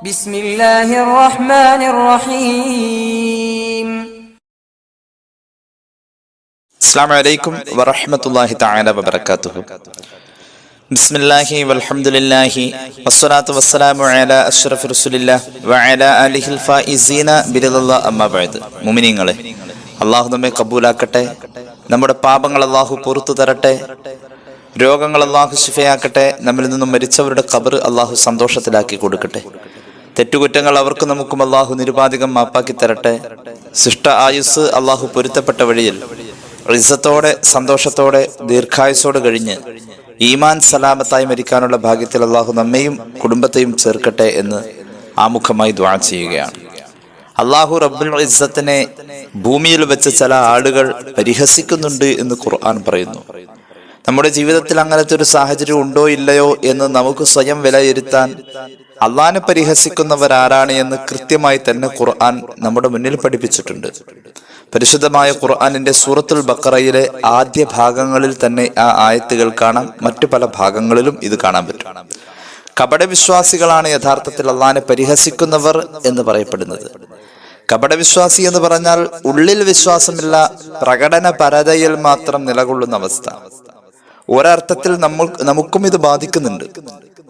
ബിസ്മില്ലാഹിർ റഹ്മാനിർ റഹീം അസ്സലാമു അലൈക്കും വറഹ്മത്തുള്ളാഹി തആല വബറകാതുഹു. ബിസ്മില്ലാഹി വൽഹംദുലില്ലാഹി വസ്സലാത്തു വസ്സലാമു അലാ അഷ്റഫി റസൂലില്ലാ വഅലാ ആലിഹിൽ ഫായിസീന ബിരിദല്ലാ അമ്മാ ബഅദ്. മുഅ്മിനീങ്ങളെ അള്ളാഹു നമ്മെ കബൂലാക്കട്ടെ നമ്മുടെ പാപങ്ങൾ അള്ളാഹു പുറത്തു തരട്ടെ രോഗങ്ങൾ അള്ളാഹു ശിഫയാക്കട്ടെ നമ്മിൽ നിന്നും മരിച്ചവരുടെ കബർ അള്ളാഹു സന്തോഷത്തിലാക്കി കൊടുക്കട്ടെ. തെറ്റുകുറ്റങ്ങൾ അവർക്കും നമുക്കും അള്ളാഹു നിരുപാധികം മാപ്പാക്കി തരട്ടെ. ശിഷ്ട ആയുസ് അള്ളാഹു പൊരുത്തപ്പെട്ട വഴിയിൽ റിസത്തോടെ സന്തോഷത്തോടെ ദീർഘായുസോട് കഴിഞ്ഞ് ഈമാൻ സലാമത്തായി മരിക്കാനുള്ള ഭാഗ്യത്തിൽ അള്ളാഹു നമ്മെയും കുടുംബത്തെയും ചേർക്കട്ടെ എന്ന് ആമുഖമായി ദ്വാ ചെയ്യുകയാണ്. അള്ളാഹു റബ്ബുൽ ഇസ്സത്തിനെ ഭൂമിയിൽ വെച്ച് ചില ആളുകൾ പരിഹസിക്കുന്നുണ്ട് എന്ന് ഖുർആൻ പറയുന്നു. നമ്മുടെ ജീവിതത്തിൽ അങ്ങനത്തെ ഒരു സാഹചര്യം ഉണ്ടോ ഇല്ലയോ എന്ന് നമുക്ക് സ്വയം വിലയിരുത്താൻ അള്ളാനെ പരിഹസിക്കുന്നവർ ആരാണ് എന്ന് കൃത്യമായി തന്നെ ഖുർആൻ നമ്മുടെ മുന്നിൽ പഠിപ്പിച്ചിട്ടുണ്ട്. പരിശുദ്ധമായ ഖുർആാനിന്റെ സൂറത്തുൽ ബക്കറയിലെ ആദ്യ ഭാഗങ്ങളിൽ തന്നെ ആ ആയത്തുകൾ കാണാം. മറ്റു പല ഭാഗങ്ങളിലും ഇത് കാണാൻ പറ്റും. കപടവിശ്വാസികളാണ് യഥാർത്ഥത്തിൽ അള്ളാനെ പരിഹസിക്കുന്നവർ എന്ന് പറയപ്പെടുന്നത്. കപടവിശ്വാസി എന്ന് പറഞ്ഞാൽ ഉള്ളിൽ വിശ്വാസമില്ല പ്രകടന പരതയിൽ മാത്രം നിലകൊള്ളുന്ന അവസ്ഥ. ഒരർത്ഥത്തിൽ നമ്മൾ നമുക്കും ഇത് ബാധിക്കുന്നുണ്ട്.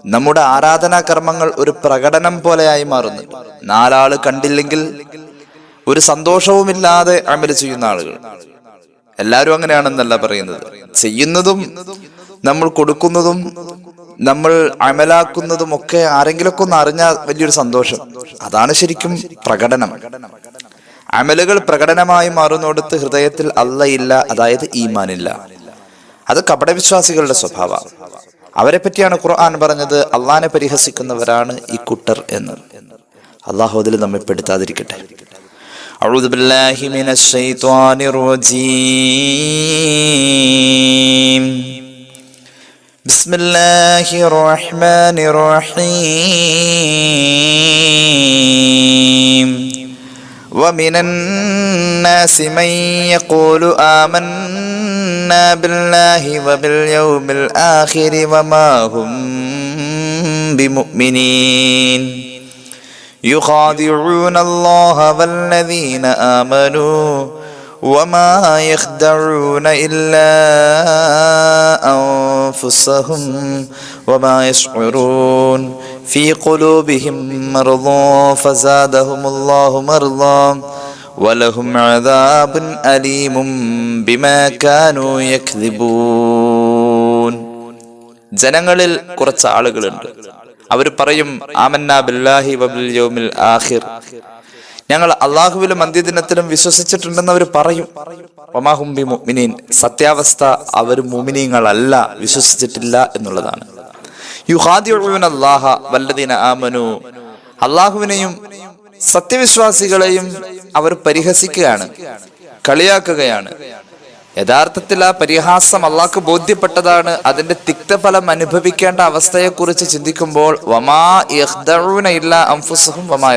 നമ്മുടെ ആരാധനാ കർമ്മങ്ങൾ ഒരു പ്രകടനം പോലെയായി മാറുന്നു. നാലാൾ കണ്ടില്ലെങ്കിൽ ഒരു സന്തോഷവുമില്ലാതെ അമൽ ചെയ്യുന്ന ആളുകൾ. എല്ലാവരും അങ്ങനെയാണെന്നല്ല പറയുന്നത്. ചെയ്യുന്നതും നമ്മൾ കൊടുക്കുന്നതും നമ്മൾ അമലാക്കുന്നതും ഒക്കെ ആരെങ്കിലൊക്കെ ഒന്ന് അറിഞ്ഞ വലിയൊരു സന്തോഷം. അതാണ് ശരിക്കും പ്രകടനം. അമലുകൾ പ്രകടനമായി മാറുന്നിടത്ത് ഹൃദയത്തിൽ അല്ല ഇല്ല അതായത് ഈമാനില്ല. അത് കപടവിശ്വാസികളുടെ സ്വഭാവം അവരെ പറ്റിയാണ് ഖുർആൻ പറഞ്ഞത് അള്ളാനെ പരിഹസിക്കുന്നവരാണ് ഈ കുട്ടർ എന്ന് അള്ളാഹു അതിൽ നമ്മെ പെടുത്താതിരിക്കട്ടെ أعوذ بالله من الشيطان الرجيم بسم الله الرحمن الرحيم ومن الناس من يقول آمنا بالله وباليوم الآخر وما هم بمؤمنين. يخادعون الله والذين آمنوا وما يخدعون إلا أنفسهم وما يشعرون. في قلوبهم مرض فزادهم الله مرضا ولهم عذاب أليم بما كانوا يكذبون ജനങ്ങളിൽ കുറച്ച് ആളുകളുണ്ട് അവർ പറയും ആമന്ന ബില്ലാഹി വബിൽ യൗമിൽ ആഖിർ ഞങ്ങൾ അള്ളാഹുവിലും അന്ത്യദിനത്തിലും വിശ്വസിച്ചിട്ടുണ്ടെന്ന് അവർ പറയും ഒമാഹും ബി മുഅ്മിനീൻ സത്യാവസ്ഥ അവർ മുമിനീങ്ങളല്ല വിശ്വസിച്ചിട്ടില്ല എന്നുള്ളതാണ് യുഹാദിയുൻ അല്ലാഹ വല്ലദീന ആമനു അള്ളാഹുവിനെയും സത്യവിശ്വാസികളെയും അവർ പരിഹസിക്കുകയാണ് കളിയാക്കുകയാണ്. യഥാർത്ഥത്തിൽ ആ പരിഹാസം അള്ളാഹ്ക്ക് ബോധ്യപ്പെട്ടതാണ്. അതിന്റെ തിക്തഫലം അനുഭവിക്കേണ്ട അവസ്ഥയെക്കുറിച്ച് ചിന്തിക്കുമ്പോൾ വമാ വമാ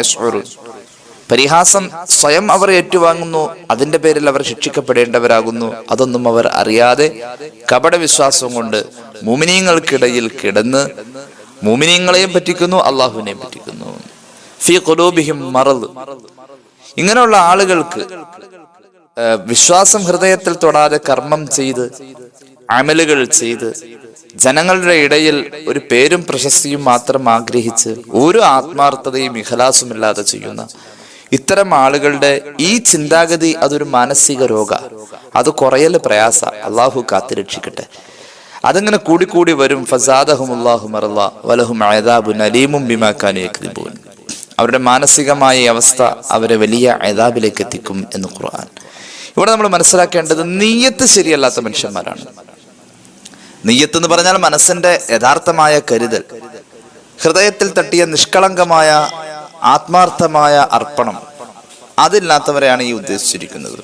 പരിഹാസം സ്വയം അവർ ഏറ്റുവാങ്ങുന്നു അതിന്റെ പേരിൽ അവർ ശിക്ഷിക്കപ്പെടേണ്ടവരാകുന്നു. അതൊന്നും അവർ അറിയാതെ കപടവിശ്വാസം കൊണ്ട് മുമിനീങ്ങൾക്കിടയിൽ കിടന്ന് മുമിനീങ്ങളെയും പറ്റിക്കുന്നു അള്ളാഹുവിനെയും പറ്റിക്കുന്നു. ഫി ഖുലൂബിഹിം ഇങ്ങനെയുള്ള ആളുകൾക്ക് വിശ്വാസം ഹൃദയത്തിൽ തൊടാതെ കർമ്മം ചെയ്ത് അമലുകൾ ചെയ്ത് ജനങ്ങളുടെ ഇടയിൽ ഒരു പേരും പ്രശസ്തിയും മാത്രം ആഗ്രഹിച്ച് ഒരു ആത്മാർത്ഥതയും ഇഖലാസുമില്ലാതെ ചെയ്യുന്ന ഇത്തരം ആളുകളുടെ ഈ ചിന്താഗതി അതൊരു മാനസിക രോഗ. അത് കുറയൽ പ്രയാസ. അള്ളാഹു കാത്തുരക്ഷിക്കട്ടെ അതങ്ങനെ കൂടിക്കൂടി വരും. ഫസാദഹും അള്ളാഹു മറല്ല വലഹും അയദാബുൻ അലീമും ബിമാക്കാനും അവരുടെ മാനസികമായ അവസ്ഥ അവരെ വലിയ അതാബിലേക്ക് എത്തിക്കും എന്ന് ഖുർആൻ. ഇവിടെ നമ്മൾ മനസ്സിലാക്കേണ്ടത് നീയത്ത് ശരിയല്ലാത്ത മനുഷ്യന്മാരാണ്. നീയത്ത് എന്ന് പറഞ്ഞാൽ മനസ്സിന്റെ യഥാർത്ഥമായ കരുതൽ ഹൃദയത്തിൽ തട്ടിയ നിഷ്കളങ്കമായ ആത്മാർത്ഥമായ അർപ്പണം അതില്ലാത്തവരെയാണ് ഈ ഉദ്ദേശിച്ചിരിക്കുന്നത്.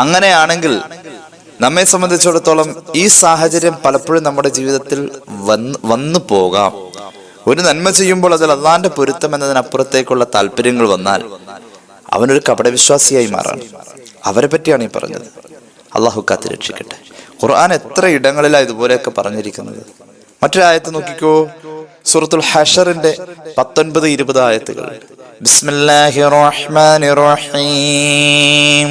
അങ്ങനെയാണെങ്കിൽ നമ്മെ സംബന്ധിച്ചിടത്തോളം ഈ സാഹചര്യം പലപ്പോഴും നമ്മുടെ ജീവിതത്തിൽ വന്ന് വന്നു പോകാം. ഒരു നന്മ ചെയ്യുമ്പോൾ അതിൽ അള്ളാന്റെ പൊരുത്തം എന്നതിനപ്പുറത്തേക്കുള്ള താല്പര്യങ്ങൾ വന്നാൽ അവനൊരു കപടവിശ്വാസിയായി മാറാണ് അവരെ പറ്റിയാണ് ഈ പറഞ്ഞത്. അള്ളാഹു കാത്ത് രക്ഷിക്കട്ടെ. ഖുർആൻ എത്ര ഇടങ്ങളിലാണ് ഇതുപോലെയൊക്കെ പറഞ്ഞിരിക്കുന്നത്? മറ്റൊരായത്ത് നോക്കിക്കോ. സൂറത്തുൽ ഹഷറിന്റെ പത്തൊൻപത് ഇരുപത് ആയത്തുകൾ. ബിസ്മില്ലാഹി റഹ്മാനിർ റഹീം.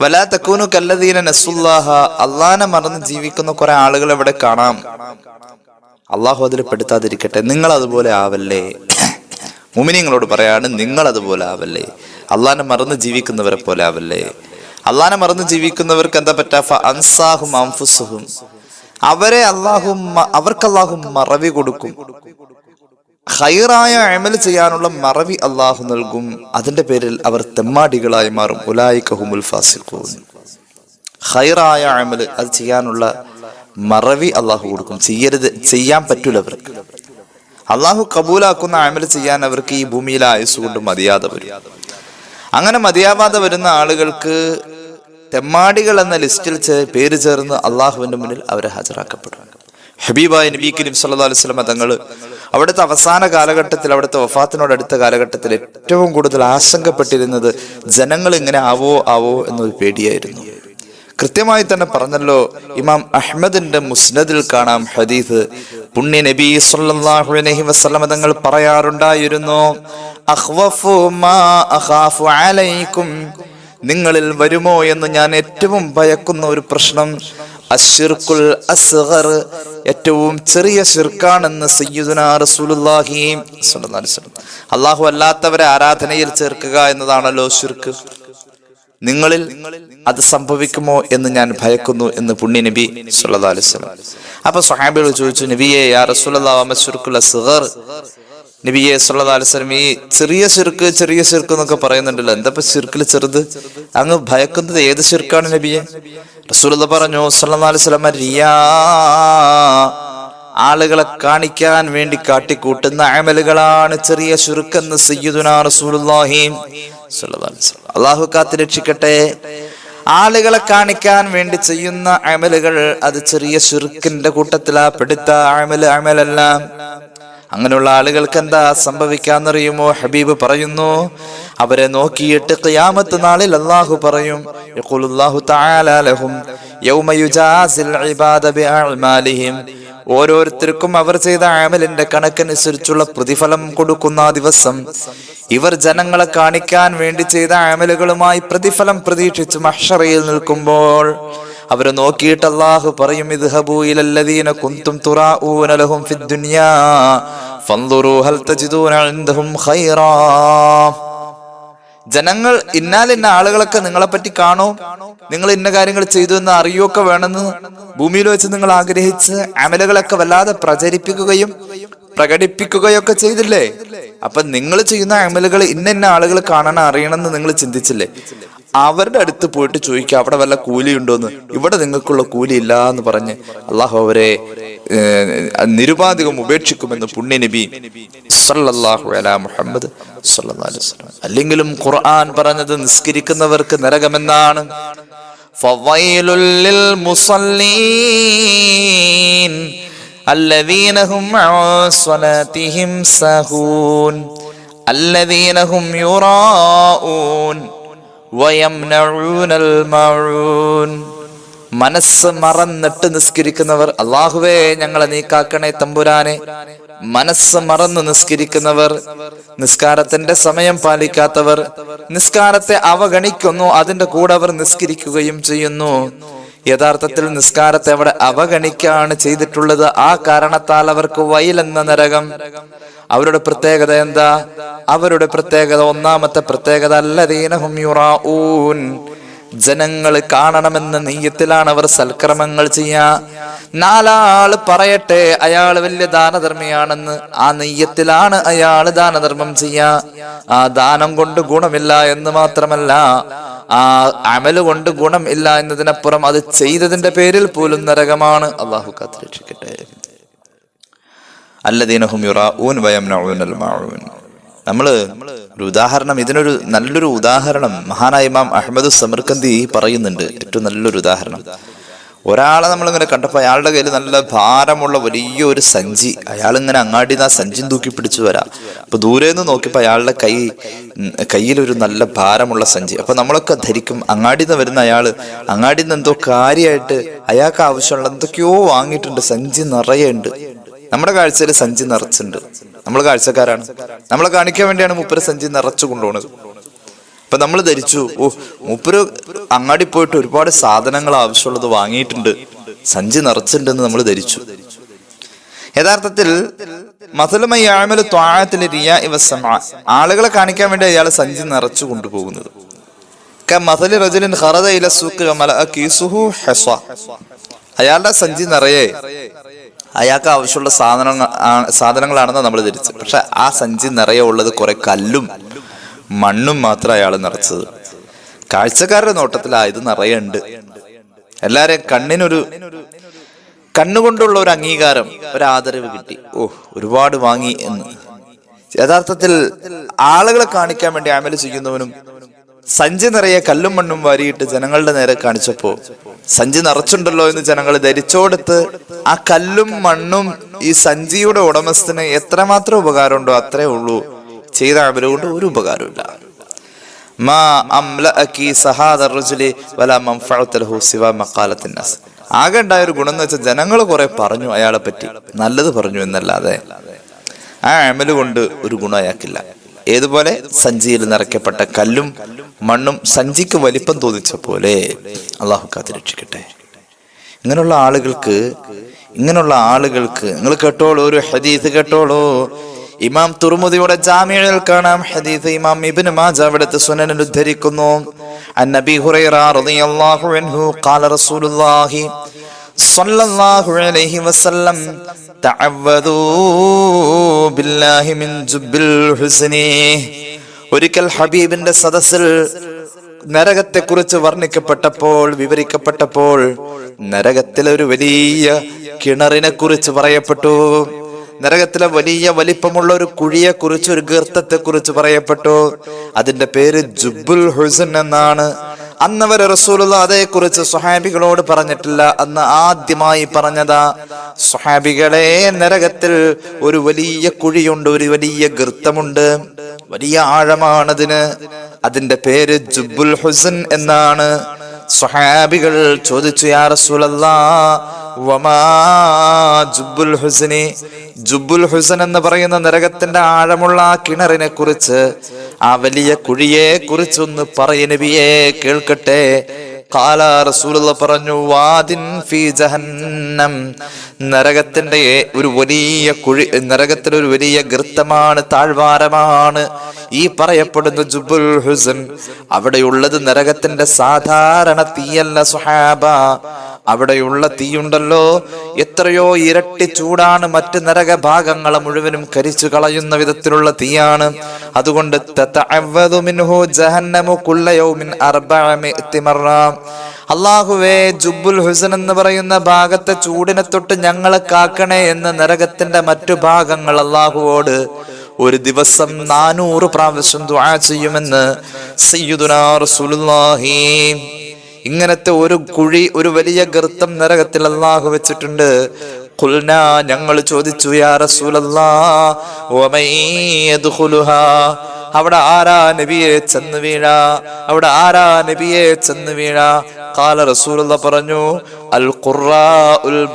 വലാ തക്കൂനു നസുല്ലാഹ അള്ളാനെ മറന്ന് ജീവിക്കുന്ന കുറെ ആളുകൾ ഇവിടെ കാണാം. അള്ളാഹു അതിൽ പെടുത്താതിരിക്കട്ടെ. നിങ്ങൾ അതുപോലെ ആവല്ലേ? മുമിനിങ്ങളോട് പറയാണ് നിങ്ങൾ അതുപോലെ ആവല്ലേ? അള്ളാനെ മറന്ന് ജീവിക്കുന്നവരെ പോലെ ആവല്ലേ? അള്ളാനെ മറന്ന് ജീവിക്കുന്നവർക്ക് എന്താ പറ്റാ? അൻസാഹും അവരെ അള്ളാഹു അവർക്ക് അള്ളാഹു മറവി കൊടുക്കും. ഹൈറായ അമൽ ചെയ്യാനുള്ള മറവി അള്ളാഹു നൽകും. അതിന്റെ പേരിൽ അവർ തെമ്മാടികളായി മാറും. ഉലായിക്കഹുമുൽ ഫാസിഖൂൻ. ഹൈറായ അമൽ അത് ചെയ്യാനുള്ള മറവി അള്ളാഹു കൊടുക്കും. ചെയ്യരുത് ചെയ്യാൻ പറ്റൂല അവർക്ക്. അള്ളാഹു കബൂലാക്കുന്ന അമൽ ചെയ്യാൻ അവർക്ക് ഈ ഭൂമിയിൽ ആയുസ് കൊണ്ട് മതിയാതെ വരും. അങ്ങനെ മതിയാവാതെ വരുന്ന ആളുകൾക്ക് തെമ്മാടികൾ എന്ന ലിസ്റ്റിൽ പേര് ചേർന്ന് അള്ളാഹുവിന്റെ മുന്നിൽ അവരെ ഹാജരാക്കപ്പെടും. ഹബീബായ നബി കരീം അലൈഹി വസല്ലം തങ്ങൾ അവിടുത്തെ അവസാന കാലഘട്ടത്തിൽ അവിടുത്തെ വഫാത്തിനോട് അടുത്ത കാലഘട്ടത്തിൽ ഏറ്റവും കൂടുതൽ ആശങ്കപ്പെട്ടിരുന്നത് ജനങ്ങൾ ഇങ്ങനെ ആവോ ആവോ എന്നൊരു പേടിയായിരുന്നു. കൃത്യമായി തന്നെ പറഞ്ഞല്ലോ ഇമാം അഹ്മദിന്റെ മുസ്നദിൽ കാണാം ഹദീസ്. പുണ്യ നബി സല്ലല്ലാഹു അലൈഹി തങ്ങൾ പറയാറുണ്ടായിരുന്നു അഖ്വഫു മാ അഖാഫു അലൈക്കും. നിങ്ങളിൽ വരുമോ എന്ന് ഞാൻ ഏറ്റവും ഭയക്കുന്ന ഒരു പ്രശ്നം അഷിർക്കുൽ അസ്ഗർ ഏറ്റവും ചെറിയ ശിർക്കാണെന്ന് അല്ലാഹു അല്ലാത്തവരെ ആരാധനയിൽ ചേർക്കുക എന്നതാണല്ലോ ശിർക്ക്. നിങ്ങളിൽ അത് സംഭവിക്കുമോ എന്ന് ഞാൻ ഭയക്കുന്നു എന്ന് പുണ്യ നബി സുല്ലാ അലൈഹി വസല്ലം. അപ്പൊ സ്വഹാബികൾ ചോദിച്ചു നബിയെ യാ റസൂലുള്ള നബിയെ വസല്ലം ഈ ചെറിയ ശിർക്ക് ചെറിയ ശിർക്ക് എന്നൊക്കെ പറയുന്നുണ്ടല്ലോ. എന്താ ഇപ്പൊ ചെറുത്? അങ്ങ് ഭയക്കുന്നത് ഏത് ശിർക്കാണ് നബിയെ? റസൂലത പറഞ്ഞു വസല്ലം റിയാ ആളുകളെ കാണിക്കാൻ വേണ്ടി കാട്ടിക്കൂട്ടുന്ന അമലുകളാണ് ചെറിയ ശുരുക്കെന്ന് സയ്യിദുനാ റസൂലുള്ളാഹി. അള്ളാഹു കാത്ത് രക്ഷിക്കട്ടെ. ആളുകളെ കാണിക്കാൻ വേണ്ടി ചെയ്യുന്ന അമലുകൾ അത് ചെറിയ ശുരുക്കിന്റെ കൂട്ടത്തിലാ. പെടുത്ത അമൽ അമലല്ല. അങ്ങനെയുള്ള ആളുകൾക്ക് എന്താ സംഭവിക്കാന്നറിയുമോ? ഹബീബ് പറയുന്നു അവരെ നോക്കിയിട്ട് ഖിയാമത്ത് നാളിൽ അള്ളാഹു പറയും ഓരോരുത്തർക്കും അവർ ചെയ്ത ആമലിന്റെ കണക്കനുസരിച്ചുള്ള പ്രതിഫലം കൊടുക്കുന്ന ദിവസം ഇവർ ജനങ്ങളെ കാണിക്കാൻ വേണ്ടി ചെയ്ത ആമലുകളുമായി പ്രതിഫലം പ്രതീക്ഷിച്ച് മഹ്ഷറയിൽ നിൽക്കുമ്പോൾ അവരെ നോക്കിയിട്ട് അള്ളാഹു പറയും ഇദ്ഹബൂ ഇലല്ലദീന കുന്തും തുറാഊന ലഹും ഫിദ് ദുനിയാ ഹൽ തജിദൂന ഇൻദഹും ഖൈറാ. ജനങ്ങൾ ഇന്നാലിന്ന ആളുകളൊക്കെ നിങ്ങളെ പറ്റി കാണോ. നിങ്ങൾ ഇന്ന കാര്യങ്ങൾ ചെയ്തു എന്ന് അറിയുകയൊക്കെ വേണമെന്ന് ഭൂമിയിൽ വെച്ച് നിങ്ങൾ ആഗ്രഹിച്ച് അമലുകളൊക്കെ വല്ലാതെ പ്രചരിപ്പിക്കുകയും പ്രകടിപ്പിക്കുകയൊക്കെ ചെയ്തില്ലേ? അപ്പൊ നിങ്ങൾ ചെയ്യുന്ന അമലുകൾ ഇന്ന ഇന്ന ആളുകൾ കാണണം അറിയണമെന്ന് നിങ്ങൾ ചിന്തിച്ചില്ലേ? അവരുടെ അടുത്ത് പോയിട്ട് ചോദിക്കുക അവിടെ വല്ല കൂലി ഉണ്ടോന്ന് ഇവിടെ നിങ്ങൾക്കുള്ള കൂലി ഇല്ല എന്ന് പറഞ്ഞ് അള്ളാഹു അവരെ ഏഹ്, നിരുപാധികം ഉപേക്ഷിക്കുമെന്ന് പുണ്യ നബി സല്ലല്ലാഹു അലാ മുഹമ്മദ് സല്ലല്ലാഹു അലൈഹി വസല്ലം അല്ലെങ്കിലും ഖുർആൻ പറഞ്ഞത് നിസ്കരിക്കുന്നവർക്ക് നരകമെന്നാണ് ഫവൈലുൽ ലിൽ മുസല്ലീൻ الذين هم عن صلاتهم ساهون الذين هم يراءون ويمنعون الماعون മനസ്സ് മറന്നിട്ട് നിസ്കരിക്കുന്നവർ അള്ളാഹുവേ ഞങ്ങളെ നീക്കാക്കണേ തമ്പുരാനെ. മനസ്സ് മറന്ന് നിസ്കരിക്കുന്നവർ നിസ്കാരത്തിന്റെ സമയം പാലിക്കാത്തവർ നിസ്കാരത്തെ അവഗണിക്കുന്നു അതിന്റെ കൂടെ അവർ നിസ്കരിക്കുകയും ചെയ്യുന്നു. യഥാർത്ഥത്തിൽ നിസ്കാരത്തെ അവിടെ അവഗണിക്കുകയാണ് ചെയ്തിട്ടുള്ളത്. ആ കാരണത്താൽ അവർക്ക് വയലെന്ന നരകം. അവരുടെ പ്രത്യേകത എന്താ? അവരുടെ പ്രത്യേകത ഒന്നാമത്തെ പ്രത്യേകത അല്ലദീനഹും യുറാഊൻ. ജനങ്ങൾ കാണണമെന്ന നെയ്യത്തിലാണ് അവർ സൽക്രമങ്ങൾ ചെയ്യാ. നാലാൾ പറയട്ടെ അയാൾ വലിയ ദാനധർമ്മിയാണെന്ന് ആ നെയ്യത്തിലാണ് അയാൾ ദാനധർമ്മം ചെയ്യാ. ആ ദാനം കൊണ്ട് ഗുണമില്ല എന്ന് മാത്രമല്ല ആ അമൽ കൊണ്ട് ഗുണം ഇല്ല എന്നതിനപ്പുറം അത് ചെയ്തതിന്റെ പേരിൽ പോലും നരകമാണ്. അള്ളാഹു കാത്തിരക്ഷിക്കട്ടെ. അല്ലദീനഹും യുറാഊൻ വയംനഊനൽ മാഊൻ. നമ്മൾ ഒരു ഉദാഹരണം ഇതിനൊരു നല്ലൊരു ഉദാഹരണം മഹാനായ ഇമാം അഹമ്മദ് സമർക്കന്തി പറയുന്നുണ്ട് ഏറ്റവും നല്ലൊരു ഉദാഹരണം. ഒരാളെ നമ്മളിങ്ങനെ കണ്ടപ്പോൾ അയാളുടെ കയ്യിൽ നല്ല ഭാരമുള്ള വലിയൊരു സഞ്ചി അയാളിങ്ങനെ അങ്ങാടി ആ സഞ്ചിയും തൂക്കി പിടിച്ചു വരാം. അപ്പൊ ദൂരെ നിന്ന് നോക്കിയപ്പോൾ അയാളുടെ കൈ കയ്യിലൊരു നല്ല ഭാരമുള്ള സഞ്ചി. അപ്പൊ നമ്മളൊക്കെ ധരിക്കും അങ്ങാടി നിന്ന് വരുന്ന അയാൾ അങ്ങാടി നിന്ന് എന്തോ കാര്യമായിട്ട് അയാൾക്ക് ആവശ്യമുള്ള എന്തൊക്കെയോ വാങ്ങിയിട്ടുണ്ട് സഞ്ചി നിറയെ ഉണ്ട്. നമ്മുടെ കാഴ്ചയിൽ സഞ്ചി നിറച്ചുണ്ട് നമ്മൾ കാഴ്ചക്കാരാണ്. നമ്മളെ കാണിക്കാൻ വേണ്ടിയാണ് മൂപ്പര് സഞ്ചി നിറച്ചു കൊണ്ടുപോകുന്നത് അപ്പൊ നമ്മൾ ധരിച്ചു ഓ മൂപ്പര് അങ്ങാടി പോയിട്ട് ഒരുപാട് സാധനങ്ങൾ ആവശ്യമുള്ളത് വാങ്ങിയിട്ടുണ്ട്. സഞ്ചി നിറച്ചിട്ടുണ്ടെന്ന് നമ്മൾ ധരിച്ചു. യഥാർത്ഥത്തിൽ മസലുമായി ആമൽ ത്വാഴത്തിൽ റിയ ഇവസമ ആളുകളെ കാണിക്കാൻ വേണ്ടി അയാൾ സഞ്ചി നിറച്ചു കൊണ്ടുപോകുന്നത്. അയാളുടെ സഞ്ചി നിറയെ അയാൾക്ക് ആവശ്യമുള്ള സാധനങ്ങൾ സാധനങ്ങളാണെന്ന് നമ്മൾ ധരിച്ചു പക്ഷെ ആ സഞ്ചി നിറയെ ഉള്ളത് കുറെ കല്ലും മണ്ണും മാത്രം അയാൾ നിറച്ചത്. കാഴ്ചക്കാരുടെ നോട്ടത്തിൽ ആ ഇത് നിറയെ ഉണ്ട്. എല്ലാരെയും കണ്ണിനൊരു കണ്ണുകൊണ്ടുള്ള ഒരു അംഗീകാരം ഒരു ആദരവ് കിട്ടി. ഓ ഒരുപാട് വാങ്ങി എന്ന്. യഥാർത്ഥത്തിൽ ആളുകളെ കാണിക്കാൻ വേണ്ടി അമൽ ചെയ്യുന്നവനും സഞ്ചി നിറയെ കല്ലും മണ്ണും വാരിയിട്ട് ജനങ്ങളുടെ നേരെ കാണിച്ചപ്പോ സഞ്ചി നിറച്ചുണ്ടല്ലോ എന്ന് ജനങ്ങൾ ധരിച്ചോടുത്ത് ആ കല്ലും മണ്ണും ഈ സഞ്ചിയുടെ ഉടമസ്ഥന് എത്രമാത്രം ഉപകാരമുണ്ടോ അത്രേ ഉള്ളൂ. ചെയ്ത അവരുകൊണ്ട് ഒരു ഉപകാരമില്ല ആകെ ഉണ്ടായ ഒരു ഗുണം എന്ന് വെച്ചാൽ ജനങ്ങൾ കുറെ പറഞ്ഞു അയാളെ പറ്റി. നല്ലത് പറഞ്ഞു എന്നല്ലാതെ ആ അമൽ കൊണ്ട് ഒരു ഗുണം അയാൾക്കില്ല. ഏതുപോലെ? സഞ്ചിയിൽ നിറയ്ക്കപ്പെട്ട കല്ലും മണ്ണും സഞ്ചിക്ക് വലിപ്പം തോന്നിച്ച പോലെ അള്ളാഹു കാത്തിരക്ഷിക്കട്ടെ ഇങ്ങനെയുള്ള ആളുകൾക്ക് ഇങ്ങനെയുള്ള ആളുകൾക്ക് നിങ്ങൾ കേട്ടോളൂ ഒരു ഹദീസ് കേട്ടോളൂ. ഇമാം തുറമുദിയുടെ ജാമ്യയിൽ കാണാം ഹദീസ് ഇമാം ഇബ്നു മാജ അവിടുത്തെ സുനനിൽ ഉദ്ധരിക്കുന്നു. അൻ നബി ഹുറൈറ റളിയല്ലാഹു അൻഹു ഖാല റസൂലുള്ളാഹി സല്ലല്ലാഹു അലൈഹി വസല്ലം ബില്ലാഹി മിൻ ജുബ്ബിൽ ഹുസ്നി. ഒരിക്കൽ ഹബീബിന്റെ സദസ്സിൽ നരകത്തെക്കുറിച്ച് വർണിക്കപ്പെട്ടപ്പോൾ വിവരിക്കപ്പെട്ടപ്പോൾ നരകത്തിലെ ഒരു വലിയ കിണറിനെ കുറിച്ച് പറയപ്പെട്ടു. നരകത്തിലെ വലിയ വലിപ്പമുള്ള ഒരു കുഴിയെ കുറിച്ച് ഒരു ഗർത്തത്തെ കുറിച്ച് പറയപ്പെട്ടു. അതിന്റെ പേര് ജുബുൽ ഹുസൻ എന്നാണ്. അന്നവരെ റസൂലുള്ള അതേക്കുറിച്ച് സുഹാബികളോട് പറഞ്ഞിട്ടില്ല. അന്ന് ആദ്യമായി പറഞ്ഞതാ സുഹാബികളെ നരകത്തിൽ ഒരു വലിയ കുഴിയുണ്ട് ഒരു വലിയ ഗർത്തമുണ്ട് വലിയ ആഴമാണതിന്. അതിന്റെ പേര് ജുബുൽ ഹുസൻ എന്നാണ്. സ്വഹാബികൾ ചോദിച്ചു യാ റസൂലല്ലാ വമാ ജുബുൽ ഹുസനി? ജുബുൽ ഹുസൻ എന്ന് പറയുന്ന നരകത്തിന്റെ ആഴമുള്ള ആ കിണറിനെ കുറിച്ച് ആ വലിയ കുഴിയെ കുറിച്ചൊന്ന് പറയുന്നവിയെ കേൾക്കട്ടെ. കാല റസൂലുള്ള പറഞ്ഞു വാദിൻ ഫി ജഹന്നം. നരകത്തിന്റെ ഒരു വലിയ കുഴി നരകത്തിലെ ഒരു വലിയ ഗൃത്തമാണ് താഴ്വാരമാണ്. ഈ പറയപ്പെടുന്ന ജുബുൽ ഹുസൻ അവിടെയുള്ളത് നരകത്തിന്റെ സാധാരണ തീയല്ല സുഹാബ. അവിടെയുള്ള തീയുണ്ടല്ലോ എത്രയോ ഇരട്ടി ചൂടാണ് മറ്റ് നരക ഭാഗങ്ങളെ മുഴുവനും കരിച്ചു കളയുന്ന വിധത്തിലുള്ള തീയാണ് അതുകൊണ്ട്. അള്ളാഹുവേ ജുബുൽ ഹുസൻ എന്ന് പറയുന്ന ഭാഗത്തെ ചൂടിനെ തൊട്ട് ഞങ്ങളെ കാക്കണേ എന്ന് നരകത്തിന്റെ മറ്റു ഭാഗങ്ങൾ അള്ളാഹുവോട് ഒരു ദിവസം നാനൂറ് പ്രാവശ്യം ദുആ ചെയ്യുമെന്ന് സയ്യിദുനാ റസൂലുള്ളാഹി ഇങ്ങനത്തെ ഒരു കുഴി ഒരു വലിയ ഗർത്തം നരകത്തിൽ അള്ളാഹു വെച്ചിട്ടുണ്ട്. ഖുൽന ഞങ്ങൾ ചോദിച്ചു യാ റസൂലല്ലാ അവിടെ ആരാ നബിയെ ചെന്ന് വീഴ അവിടെ ആരാ നബിയെ ചെന്ന് വീഴ കാല റസൂലുള്ള പറഞ്ഞു അൽ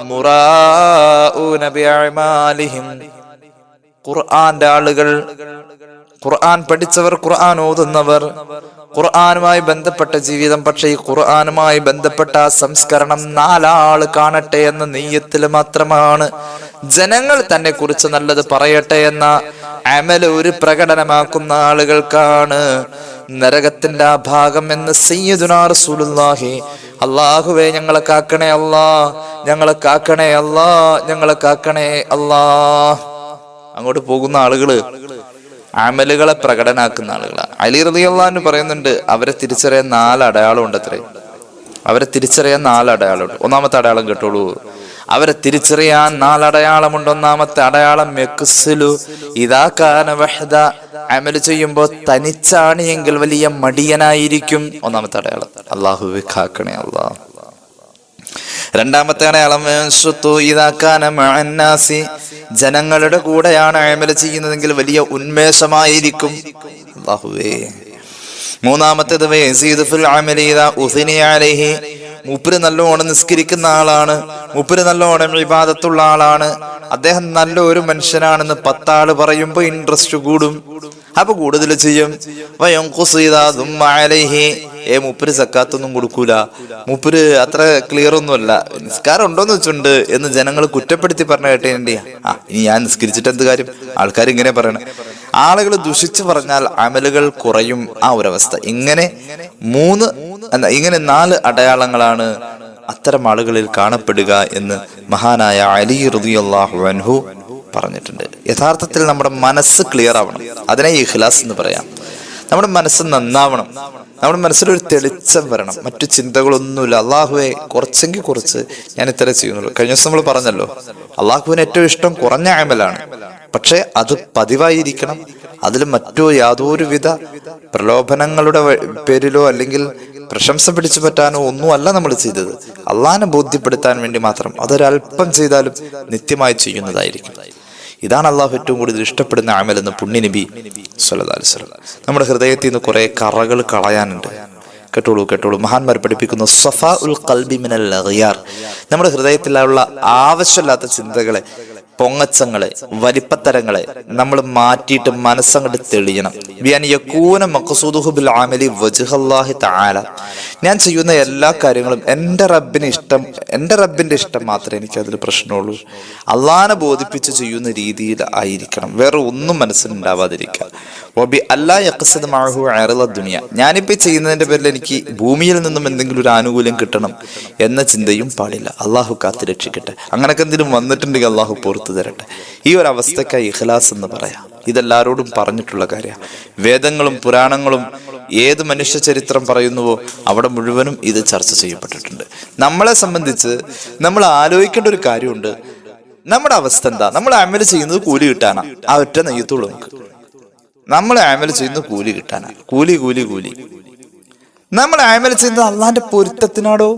മുറാഊന ബിഅമാലിഹിം. ഖുർആന്റെ ആളുകൾ ഖുർആൻ പഠിച്ചവർ ഖുർആൻ ഓതുന്നവർ. ഖുർആനുമായി ബന്ധപ്പെട്ട ജീവിതം പക്ഷെ ഈ ഖുർആനുമായി ബന്ധപ്പെട്ട സംസ്കരണം നാലാൾ കാണട്ടെ എന്ന നെയ്യത്തിൽ മാത്രമാണ്. ജനങ്ങൾ തന്നെ കുറിച്ച് നല്ലത് പറയട്ടെ എന്ന അമൽ ഒരു പ്രകടനമാക്കുന്ന ആളുകൾക്കാണ് നരകത്തിന്റെ ആ ഭാഗം എന്ന് സയ്യദുനാർ സുലുല്ലാഹി അള്ളാഹുവേ ഞങ്ങളെ കാക്കണേ അല്ലാ ഞങ്ങളെ കാക്കണേ അല്ലാ ഞങ്ങളെ കാക്കണേ അല്ലാ. അങ്ങോട്ട് പോകുന്ന ആളുകൾ അമലുകളെ പ്രകടനാക്കുന്ന ആളുകളാണ് അലി റളിയല്ലാഹു പറയുന്നുണ്ട് അവരെ തിരിച്ചറിയാൻ നാല് അടയാളം ഉണ്ട് അത്രേ. അവരെ തിരിച്ചറിയാൻ നാല് അടയാളമുണ്ട് ഒന്നാമത്തെ അടയാളം കേട്ടോളൂ. അവരെ തിരിച്ചറിയാൻ നാലടയാളമുണ്ട് ഒന്നാമത്തെ അടയാളം മെക്സിലു ഇതാ കാന വഹദ. അമൽ ചെയ്യുമ്പോൾ തനിച്ചാണ് എങ്കിൽ വലിയ മടിയനായിരിക്കും. ഒന്നാമത്തെ അടയാളം അള്ളാഹു കാക്കണേ അള്ളാഹ് രണ്ടാമത്തെ അടയാളം. ജനങ്ങളുടെ കൂടെയാണ് അമൽ ചെയ്യുന്നതെങ്കിൽ വലിയ ഉന്മേഷമായിരിക്കും. അല്ലാഹുവേ മൂന്നാമത്തേത് മുപ്പര് നല്ലോണം നിസ്കരിക്കുന്ന ആളാണ്. മൂപ്പര് നല്ലോണം വിവാദത്തുള്ള ആളാണ്. അദ്ദേഹം നല്ല ഒരു മനുഷ്യനാണെന്ന് പത്താൾ പറയുമ്പോ ഇൻട്രസ്റ്റ് കൂടും. അപ്പൊ കൂടുതൽ ചെയ്യും. ഏ മൂപ്പര് സക്കാത്തൊന്നും കൊടുക്കൂല. മൂപ്പര് അത്ര ക്ലിയർ ഒന്നുമല്ല. നിസ്കാരം ഉണ്ടോന്ന് വെച്ചുണ്ട് എന്ന് ജനങ്ങൾ കുറ്റപ്പെടുത്തി പറഞ്ഞ കേട്ടേണ്ടി ആ ഇനി ഞാൻ നിസ്കരിച്ചിട്ട് എന്ത് കാര്യം? ആൾക്കാർ ഇങ്ങനെ പറയണേ. ആളുകൾ ദുഷിച്ചു പറഞ്ഞാൽ അമലുകൾ കുറയും ആ ഒരവസ്ഥ. ഇങ്ങനെ മൂന്ന് ഇങ്ങനെ നാല് അടയാളങ്ങളാണ് അത്തരം ആളുകളിൽ കാണപ്പെടുക എന്ന് മഹാനായ അലി റളിയല്ലാഹു അൻഹു പറഞ്ഞിട്ടുണ്ട്. യഥാർത്ഥത്തിൽ നമ്മുടെ മനസ്സ് ക്ലിയർ ആവണം. അതിനെ ഇഖ്ലാസ് എന്ന് പറയാം. നമ്മുടെ മനസ്സ് നന്നാവണം. നമ്മുടെ മനസ്സിലൊരു തെളിച്ചം വരണം. മറ്റു ചിന്തകളൊന്നുമില്ല. അള്ളാഹുവെ കുറച്ചെങ്കിൽ കുറച്ച് ഞാൻ ഇത്ര ചെയ്യുന്നുള്ളൂ. കഴിഞ്ഞ ദിവസം നമ്മൾ പറഞ്ഞല്ലോ അള്ളാഹുവിന് ഏറ്റവും ഇഷ്ടം കുറഞ്ഞ അമലാണ്. പക്ഷെ അത് പതിവായിരിക്കണം. അതിൽ മറ്റോ യാതൊരുവിധ പ്രലോഭനങ്ങളുടെ പേരിലോ അല്ലെങ്കിൽ പ്രശംസ പിടിച്ചു പറ്റാനോ ഒന്നുമല്ല നമ്മൾ ചെയ്തത്. അള്ളാഹിനെ ബോധ്യപ്പെടുത്താൻ വേണ്ടി മാത്രം. അതൊരല്പം ചെയ്താലും നിത്യമായി ചെയ്യുന്നതായിരിക്കും. ഇതാണ് അള്ളാഹു ഏറ്റവും കൂടുതൽ ഇഷ്ടപ്പെടുന്ന അമലെന്ന് പുണ്യനബി അലൈഹി വസല്ലം. നമ്മുടെ ഹൃദയത്തിൽ നിന്ന് കുറെ കറകൾ കളയാനുണ്ട്. കേട്ടോളൂ കേട്ടോളൂ. മഹാന്മാർ പഠിപ്പിക്കുന്നു സഫ ഉൽ കൽബി നമ്മുടെ ഹൃദയത്തിലുള്ള ആവശ്യമില്ലാത്ത ചിന്തകളെ പൊങ്ങച്ചങ്ങളെ വലിപ്പത്തരങ്ങളെ നമ്മൾ മാറ്റിയിട്ട് മനസ്സങ്ങോട്ട് തെളിയണം. ബിൽ ആമലി ഞാൻ ചെയ്യുന്ന എല്ലാ കാര്യങ്ങളും എന്റെ റബ്ബിന് ഇഷ്ടം എന്റെ റബ്ബിന്റെ ഇഷ്ടം മാത്രമേ എനിക്ക് അതിൽ പ്രശ്നമുള്ളൂ. അള്ളാനെ ബോധിപ്പിച്ച് ചെയ്യുന്ന രീതിയിൽ ആയിരിക്കണം. വേറെ ഒന്നും മനസ്സിലുണ്ടാവാതിരിക്കുക വബി അല്ലാ യക്സദ് മഅഹു അറള ദുനിയ. ഞാനിപ്പോൾ ചെയ്യുന്നതിന്റെ പേരിൽ എനിക്ക് ഭൂമിയിൽ നിന്നും എന്തെങ്കിലും ഒരു ആനുകൂല്യം കിട്ടണം എന്ന ചിന്തയും പാടില്ല. അള്ളാഹു കാത്ത് രക്ഷിക്കട്ടെ. അങ്ങനൊക്കെ എന്തെങ്കിലും വന്നിട്ടുണ്ടെങ്കിൽ അള്ളാഹു പുറത്തു തരട്ടെ. ഈ ഒരു അവസ്ഥക്കായി ഇഖ്ലാസ് എന്ന് പറയാം. ഇതെല്ലാരോടും പറഞ്ഞിട്ടുള്ള കാര്യമാണ് വേദങ്ങളും പുരാണങ്ങളും ഏത് മനുഷ്യ ചരിത്രം പറയുന്നുവോ അവിടെ മുഴുവനും ഇത് ചർച്ച ചെയ്യപ്പെട്ടിട്ടുണ്ട്. നമ്മളെ സംബന്ധിച്ച് നമ്മൾ ആലോചിക്കേണ്ട ഒരു കാര്യമുണ്ട്. നമ്മുടെ അവസ്ഥ എന്താ? നമ്മൾ അമൽ ചെയ്യുന്നത് കൂലി കിട്ടാനാ. ആ ഒറ്റ നെയ്യത്തുള്ളൂ നമുക്ക്. നമ്മൾ ആമൽ ചെയ്യുന്ന കൂലി കിട്ടാനാ. കൂലി കൂലി കൂലി. നമ്മൾ ആമൽ ചെയ്യുന്നത് അള്ളാന്റെ പൊരുത്തത്തിനാടോ?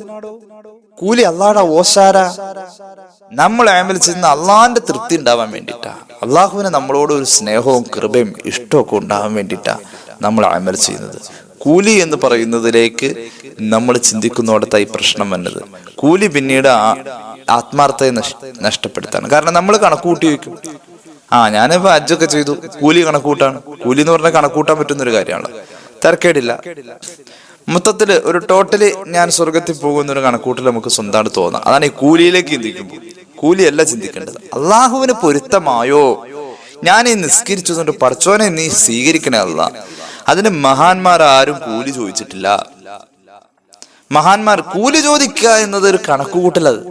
കൂലി അള്ളാടെ ഓശാര. നമ്മൾ ആമൽ ചെയ്യുന്ന അള്ളാന്റെ തൃപ്തി ഉണ്ടാവാൻ വേണ്ടിട്ടാ. അള്ളാഹുവിന് നമ്മളോട് ഒരു സ്നേഹവും കൃപയും ഇഷ്ടമൊക്കെ ഉണ്ടാവാൻ വേണ്ടിട്ടാ നമ്മൾ ആമൽ ചെയ്യുന്നത്. കൂലി എന്ന് പറയുന്നതിലേക്ക് നമ്മൾ ചിന്തിക്കുന്നോടത്ത ഈ പ്രശ്നം വന്നത്. കൂലി പിന്നീട് ആത്മാർത്ഥയെ നഷ്- നഷ്ടപ്പെടുത്താണ്. കാരണം നമ്മൾ കണക്കുകൂട്ടി വെക്കും ആ ഞാനിപ്പോ അജ്ജൊക്കെ ചെയ്തു. കൂലി കണക്കൂട്ടാണ്. കൂലി എന്ന് പറഞ്ഞാൽ കണക്കൂട്ടാൻ പറ്റുന്ന ഒരു കാര്യമാണ്. തിരക്കേടില്ല. മൊത്തത്തിൽ ഒരു ടോട്ടലി ഞാൻ സ്വർഗത്തിൽ പോകുന്ന ഒരു കണക്കൂട്ടിൽ നമുക്ക് സ്വന്തമായിട്ട് തോന്നാം. അതാണ് ഈ കൂലിയിലേക്ക് ചിന്തിക്കുമ്പോൾ. കൂലിയല്ല ചിന്തിക്കേണ്ടത്. അള്ളാഹുവിന് പൊരുത്തമായോ? ഞാൻ ഈ നിസ്കരിച്ചതുകൊണ്ട് പഠിച്ചോനെ നീ സ്വീകരിക്കണേ അല്ല. അതിന് മഹാന്മാർ ആരും കൂലി ചോദിച്ചിട്ടില്ല. മഹാന്മാർ കൂലി ചോദിക്കുക എന്നത് ഒരു കണക്കുകൂട്ടലത്.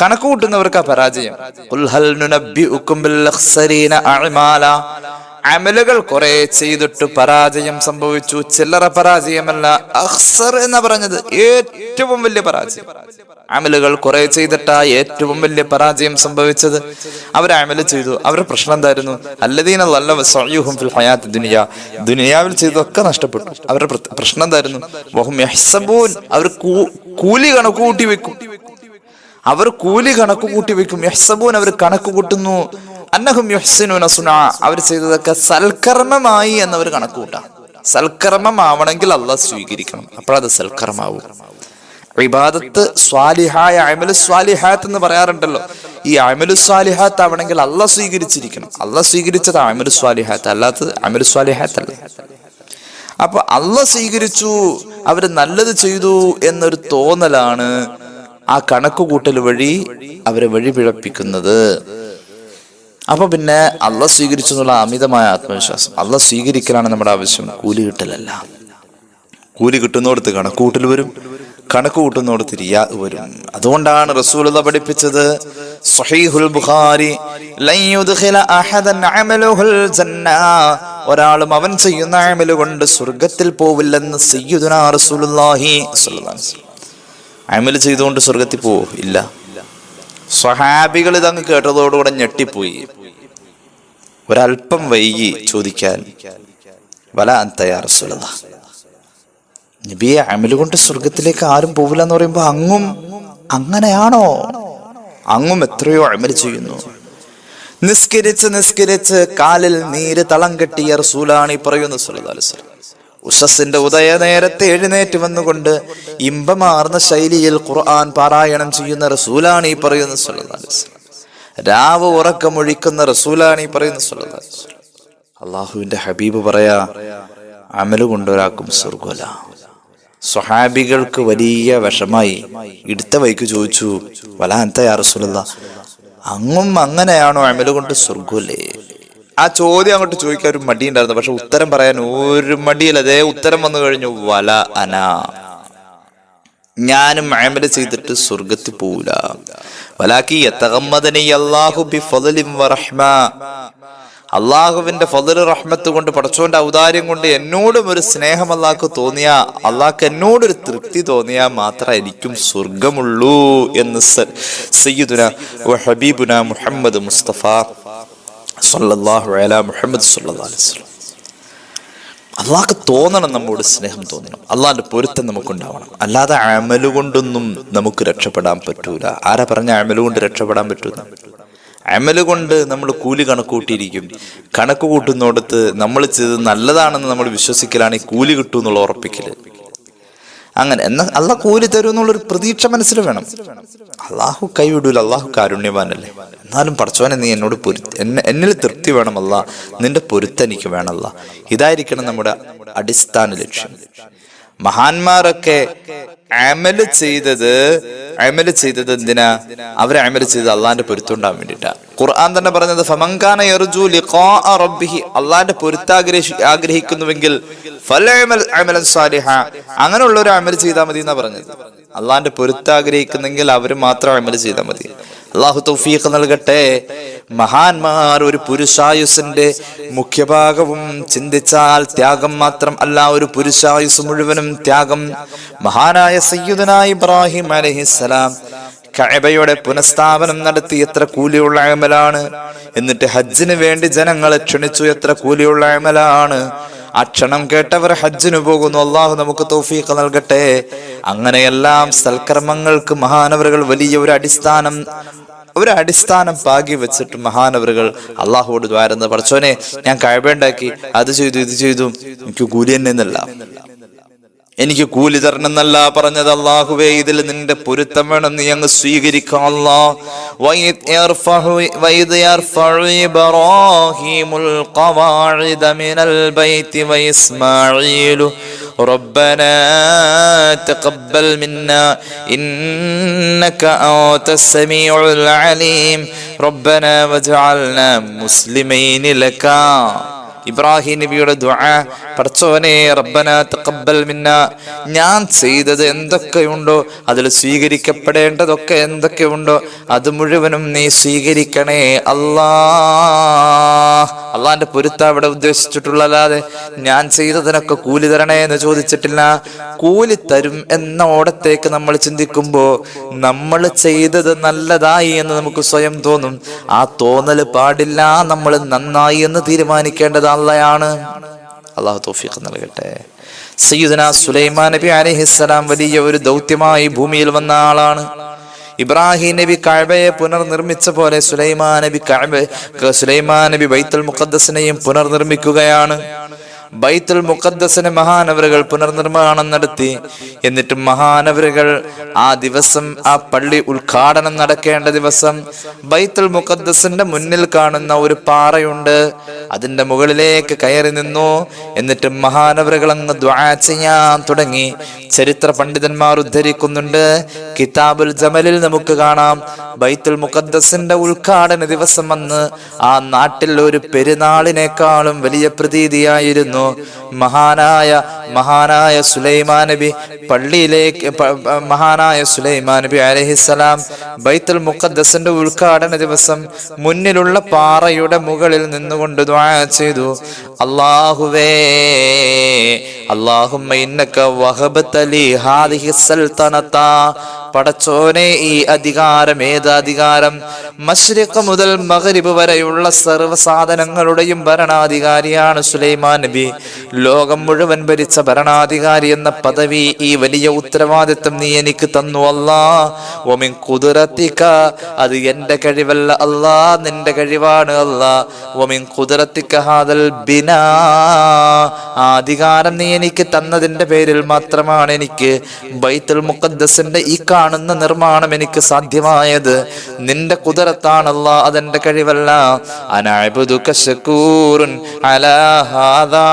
കണക്ക് കൂട്ടുന്നവർക്കാ പരാജയം. അമലുകൾ കുറെ ചെയ്തിട്ട് പരാജയം സംഭവിച്ചു. ചില്ലറ പരാജയമല്ല അഹ്സർ എന്ന് പറഞ്ഞത്. ഏറ്റവും വലിയ പരാജയം. അമലുകൾ കുറെ ചെയ്തിട്ടാ ഏറ്റവും വലിയ പരാജയം സംഭവിച്ചത്. അവർ അമൽ ചെയ്തു. അവരുടെ പ്രശ്നം എന്തായിരുന്നു? അല്ലദീന സഅയുഹും ഫിൽ ദുനിയ. ദുനിയാവിൽ ചെയ്തൊക്കെ നഷ്ടപ്പെട്ടു. അവരുടെ പ്രശ്നം എന്തായിരുന്നു? വഹും അവർ കൂലി കണക്ക് കൂട്ടി വെക്കും. അവർ കൂലി കണക്ക് കൂട്ടി വെക്കും യഹ്സബൂൻ അവർ കണക്ക് കൂട്ടുന്നു. അന്നഹും യുഹ്സിനുന സുനാ. അവർ ചെയ്തതൊക്കെ സൽക്കർമ്മമായി എന്നവർ കണക്ക് കൂട്ടാം. സൽക്കർമ്മമാവണമെങ്കിൽ അള്ളാഹ് സ്വീകരിക്കണം. അപ്പോഴത് സൽക്കർമാവും. ഇബാദത്ത് സ്വാലിഹായ അമലു സ്വാലിഹാത്ത് എന്ന് പറയാറുണ്ടല്ലോ. ഈ അമലു സ്വാലിഹാത്ത് ആവണമെങ്കിൽ അള്ളാഹ് സ്വീകരിച്ചിരിക്കണം. അള്ളാഹ് സ്വീകരിച്ചത് അമലു സ്വാലിഹാത്ത് അല്ലാത്തത് അമലു സ്വാലിഹാത്ത് അല്ല അപ്പൊ അള്ള സ്വീകരിച്ചു അവർ നല്ലത് ചെയ്തു എന്നൊരു തോന്നലാണ് ആ കണക്ക് കൂട്ടൽ വഴി അവരെ വഴി പിഴപ്പിക്കുന്നത് അപ്പൊ പിന്നെ അള്ള സ്വീകരിച്ചു എന്നുള്ള അമിതമായ ആത്മവിശ്വാസം. അള്ള സ്വീകരിക്കലാണ് നമ്മുടെ ആവശ്യം. കൂലി കിട്ടലല്ല. കൂലി കിട്ടുന്നിടത്ത് കണക്ക് കൂട്ടൽ വരും. കണക്ക് കൂട്ടുന്നിടത്ത് റിയാ വരും. അതുകൊണ്ടാണ് റസൂലത പഠിപ്പിച്ചത്. ബുഖാരി ഒരാളും അവൻ ചെയ്യുന്ന അമൽ കൊണ്ട് സ്വർഗത്തിൽ പോവില്ലെന്ന് സയ്യിദുനാ റസൂലുള്ളാഹി സ്വല്ലല്ലാഹി അലൈഹി വസല്ലം. അമൽ ചെയ്തുകൊണ്ട് സ്വർഗത്തിൽ പോവോ ഇല്ല. സ്വഹാബികൾ ഇതങ്ങ് കേട്ടതോടുകൂടെ ഞെട്ടിപ്പോയി. ഒരല്പം വൈകി ചോദിക്കാൻ വല അന്തയാറസുലത നബിയെ അമൽ കൊണ്ട് സ്വർഗത്തിലേക്ക് ആരും പോവില്ല എന്ന് പറയുമ്പോ അങ്ങും അങ്ങനെയാണോ? അങ്ങും എത്രയോ അമൽ ചെയ്യുന്നു. നിസ്കരിച്ച് നിസ്കരിച്ച് കാലിൽ നീര് തളം കെട്ടിയ റസൂലാണ് ഈ പറയുന്ന സല്ലല്ലാഹു ഉഷസിന്റെ ഉദയ നേരത്തെ എഴുന്നേറ്റ് വന്നുകൊണ്ട് ഇമ്പമാർന്ന ശൈലിയിൽ ഖുർആൻ പാരായണം ചെയ്യുന്ന റസൂലാണ് ഈ പറയുന്ന രാവ് ഉറക്കമൊഴിക്കുന്ന റസൂലാണ് ഈ പറയുന്ന അള്ളാഹുവിന്റെ ഹബീബ് പറയാ അമൽ കൊണ്ടൊരാക്കും സ്വർഗല സ്വഹാബികൾക്ക് വലിയ വിഷമായി ഇടുത്ത വൈക്ക് ചോദിച്ചു വലാന്ത യാ റസൂലല്ല? അങ്ങും അങ്ങനെയാണോ അമൽ കൊണ്ട് സ്വർഗല്ലേ ആ ചോദ്യം അങ്ങോട്ട് ചോദിക്കാൻ ഒരു മടിയുണ്ടായിരുന്നു. പക്ഷെ ഉത്തരം പറയാൻ ഒരു മടിയില്ല. അതേ ഉത്തരം വന്നു കഴിഞ്ഞു. വല അന. ഞാനും അമല ചെയ്തിട്ട് സ്വർഗത്തിൽ പോവില്ല. വലാക്കി യതഗമ്മദനി അല്ലാഹു ബിഫദ്ലിൻ വറഹ്മ. അള്ളാഹുവിന്റെ ഫതിൽ റഹ്മത്ത് കൊണ്ട് പടച്ചോന്റെ ഔദാര്യം കൊണ്ട് എന്നോടും ഒരു സ്നേഹം അള്ളാഹ്ക്ക് തോന്നിയ അള്ളാഹ്ക്ക് എന്നോടൊരു തൃപ്തി തോന്നിയാ മാത്രം എനിക്കും സ്വർഗമുള്ളൂ എന്ന് സയ്യിദുന ഹബീബുന മുഹമ്മദ് മുസ്തഫ മുഹമ്മദ് അലൈഹി അള്ളാഹ്ക്ക് തോന്നണം നമ്മോട് സ്നേഹം തോന്നണം. അള്ളാഹിന്റെ പൊരുത്തം നമുക്കുണ്ടാവണം. അല്ലാതെ അമൽ കൊണ്ടൊന്നും നമുക്ക് രക്ഷപ്പെടാൻ പറ്റൂല. ആരാ പറഞ്ഞ അമലുകൊണ്ട് രക്ഷപ്പെടാൻ പറ്റൂല? അമൽ കൊണ്ട് നമ്മൾ കൂലി കണക്ക് കൂട്ടിയിരിക്കും കണക്ക് കൂട്ടുന്നിടത്ത് നമ്മൾ ചെയ്ത് നല്ലതാണെന്ന് നമ്മൾ വിശ്വസിക്കലാണ് ഈ കൂലി കിട്ടുമെന്നുള്ള ഉറപ്പിക്കൽ. അങ്ങനെ. എന്നാൽ അല്ല കൂലി തരും എന്നുള്ളൊരു പ്രതീക്ഷ മനസ്സിൽ വേണം. അള്ളാഹു കൈവിടൂല. അള്ളാഹു കാരുണ്യവാനല്ലേ. എന്നാലും പടച്ചോനെ നീ എന്നോട് പൊരു എന്നെ എന്നിൽ തൃപ്തി വേണമല്ല നിന്റെ പൊരുത്തം എനിക്ക് വേണമല്ല ഇതായിരിക്കണം നമ്മുടെ അടിസ്ഥാന ലക്ഷ്യം. മഹാന്മാരൊക്കെ അമൽ ചെയ്തത് അമൽ ചെയ്തത് എന്തിനാ? അവർ അമൽ ചെയ്തത് അള്ളാന്റെ പൊരുത്തം ഉണ്ടാവാൻ വേണ്ടിയിട്ടാ. ഖുർആൻ തന്നെ പറഞ്ഞത് ഫമങ്കാന യർജു ലിഖാഅ റബ്ബിഹി. അള്ളാന്റെ പൊരുത്താഗ്രഹി ആഗ്രഹിക്കുന്നുവെങ്കിൽ ഫലഅമൽ അമലൻ സാലിഹ. അങ്ങനെയുള്ള ഒരു അമൽ ചെയ്താൽ മതി എന്നാ പറഞ്ഞത്. അള്ളാന്റെ പൊരുത്താഗ്രഹിക്കുന്നെങ്കിൽ അവർ മാത്രം അമൽ ചെയ്താൽ മതി. അള്ളാഹു തൗഫീഖ് നൽകട്ടെ. മഹാന്മാർ ഒരു പുരുഷായുസിന്റെ മുഖ്യഭാഗവും ചിന്തിച്ചാൽ ത്യാഗം മാത്രം അല്ല ഒരു പുരുഷായുസ് മുഴുവനും ത്യാഗം. മഹാനായ സയ്യിദന ഇബ്രാഹിം അലഹിസ്സലാം കഅബയുടെ പുനഃസ്ഥാപനം നടത്തി എത്ര കൂലിയുള്ള അമലാണ്. എന്നിട്ട് ഹജ്ജിന് വേണ്ടി ജനങ്ങളെ ക്ഷണിച്ചു എത്ര കൂലിയുള്ള അമലാണ്. ആ ക്ഷണം കേട്ടവർ ഹജ്ജിന് പോകുന്നു. അള്ളാഹു നമുക്ക് തൗഫീഖ് നൽകട്ടെ. അങ്ങനെയെല്ലാം സൽക്കർമ്മങ്ങൾക്ക് മഹാനവറുകൾ വലിയ ഒരു അടിസ്ഥാനം ഒരു അടിസ്ഥാനം പാകി വെച്ചിട്ട് മഹാനവറുകൾ അള്ളാഹുവോട് ദ്വാരുന്ന പറച്ചോനെ ഞാൻ കഴിവേണ്ടാക്കി അത് ചെയ്തു ഇത് ചെയ്തു. എനിക്ക് കൂലി തന്നെ എന്നല്ല എനിക്ക് കൂലി തരണം എന്നല്ല പറഞ്ഞത് അള്ളാഹുവേ ഇതിൽ നിന്റെ പൊരുത്തം വേണം നീ അങ്ങ് സ്വീകരിക്കാം അല്ലാ. വൈദ് യർഫഉ- വൈദ് യർഫഉ ഇബ്രാഹീമുൽ ഖവാഇദ മിനൽ ബൈത്തി വഇസ്മാഈലു ربنا تقبل منا إنك أنت السميع العليم ربنا واجعلنا مسلمين لك ഇബ്രാഹിം നബിയുടെ പടച്ചോനെ റബ്ബന തഖബ്ബൽ മിന്ന. ഞാൻ ചെയ്തത് എന്തൊക്കെയുണ്ടോ അതിൽ സ്വീകരിക്കപ്പെടേണ്ടതൊക്കെ എന്തൊക്കെയുണ്ടോ അത് മുഴുവനും നീ സ്വീകരിക്കണേ അല്ലാ. അള്ളാന്റെ പൊരുത്ത അവിടെ ഉദ്ദേശിച്ചിട്ടുള്ളല്ലാതെ ഞാൻ ചെയ്തതിനൊക്കെ കൂലി തരണേ എന്ന് ചോദിച്ചിട്ടില്ല. കൂലി തരും എന്ന ഓടത്തേക്ക് നമ്മൾ ചിന്തിക്കുമ്പോ നമ്മൾ ചെയ്തത് നല്ലതായി എന്ന് നമുക്ക് സ്വയം തോന്നും. ആ തോന്നൽ പാടില്ല നമ്മൾ നന്നായി എന്ന് തീരുമാനിക്കേണ്ടത് അള്ളയാണ്. അള്ളാഹു തോഫിക്ക് നൽകട്ടെ. സയ്യുദന സുലൈമാൻ നബി അലഹിസ്സലാം വലിയ ഒരു ദൗത്യമായി ഭൂമിയിൽ വന്ന ആളാണ്. ഇബ്രാഹിം നബി കഅബയെ പുനർനിർമ്മിച്ച പോലെ സുലൈമാ നബി കഅബ സുലൈമാ നബി ബൈത്തുൽ മുഖദ്സിനെയും പുനർനിർമ്മിക്കുകയാണ്. ബൈത്തുൽ മുഖദ്ദസിന് മഹാനവരകൾ പുനർനിർമ്മാണം നടത്തി. എന്നിട്ട് മഹാനവരകൾ ആ ദിവസം ആ പള്ളി ഉദ്ഘാടനം നടക്കേണ്ട ദിവസം ബൈത്തുൽ മുഖദ്ദസിന്റെ മുന്നിൽ കാണുന്ന ഒരു പാറയുണ്ട്. അതിന്റെ മുകളിലേക്ക് കയറി നിന്നു. എന്നിട്ട് മഹാനവരകൾ അങ്ങ് ദ്വാ ചെയ്യാൻ തുടങ്ങി. ചരിത്ര പണ്ഡിതന്മാർ ഉദ്ധരിക്കുന്നുണ്ട്. കിതാബുൽ ജമലിൽ നമുക്ക് കാണാം. ബൈത്തുൽ മുഖദ്ദസിന്റെ ഉദ്ഘാടന ദിവസം വന്ന് ആ നാട്ടിൽ ഒരു പെരുന്നാളിനേക്കാളും വലിയ പ്രതീതിയായിരുന്നു. ആയിരുന്നു മഹാനായ മഹാനായ സുലൈമാ നബി പള്ളിയിലേക്ക് മഹാനായ സുലൈമാ നബി അലഹിസലാം ബൈത്തുൽ മുഖദ്ദസിന്റെ ഉദ്ഘാടന ദിവസം മുന്നിലുള്ള പാറയുടെ മുകളിൽ നിന്നുകൊണ്ട് ചെയ്തു. അള്ളാഹുവേ അള്ളാഹു ഹാദിഹി പടച്ചോനെ ഈ അധികാരം ഏത് അധികാരം മുതൽ മകരിബ് വരെയുള്ള സർവ സാധനങ്ങളുടെയും ഭരണാധികാരിയാണ് സുലൈമാൻ നബി. ലോകം മുഴുവൻ ഭരിച്ച ഭരണാധികാരി എന്ന പദവി ഈ വലിയ ഉത്തരവാദിത്വം നീ എനിക്ക് തന്നു അല്ലാ. ഒമിൻ കുതിരത്തിക്ക അത് എന്റെ കഴിവല്ല അല്ലാ. നിന്റെ കഴിവാണ് അല്ലാ. ഒമിൻ കുതിരത്തിക്ക ഹാദൽ ബിനാ. അധികാരം നീ എനിക്ക് തന്നതിന്റെ പേരിൽ മാത്രമാണ് എനിക്ക് ബൈത്തുൽ മുഖദ്ദസിന്റെ ഈ കാണുന്ന നിർമ്മാണം എനിക്ക് സാധ്യമായത്. നിന്റെ കുതിരത്താണല്ല അതെന്റെ കഴിവല്ല. അനാബുദുക ശകൂറുൻ അലാ ഹാദാ.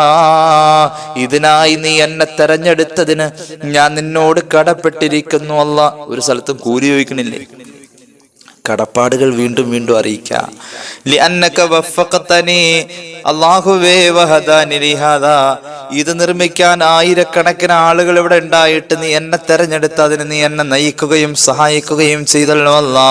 ഇതിനായി നീ എന്നെ തെരഞ്ഞെടുത്തതിന് ഞാൻ നിന്നോട് കടപ്പെട്ടിരിക്കുന്നു അല്ല. ഒരു സ്ഥലത്തും കൂലി ചോദിക്കണില്ലേ? കടപ്പാടുകൾ വീണ്ടും വീണ്ടും അറിയിക്കാം ഇത് നിർമ്മിക്കാൻ ആയിരക്കണക്കിന് ആളുകൾ ഇവിടെ ഉണ്ടായിട്ട് നീ എന്നെ തെരഞ്ഞെടുത്ത് അതിന് നീ എന്നെ നയിക്കുകയും സഹായിക്കുകയും ചെയ്തല്ലോ അല്ലാ.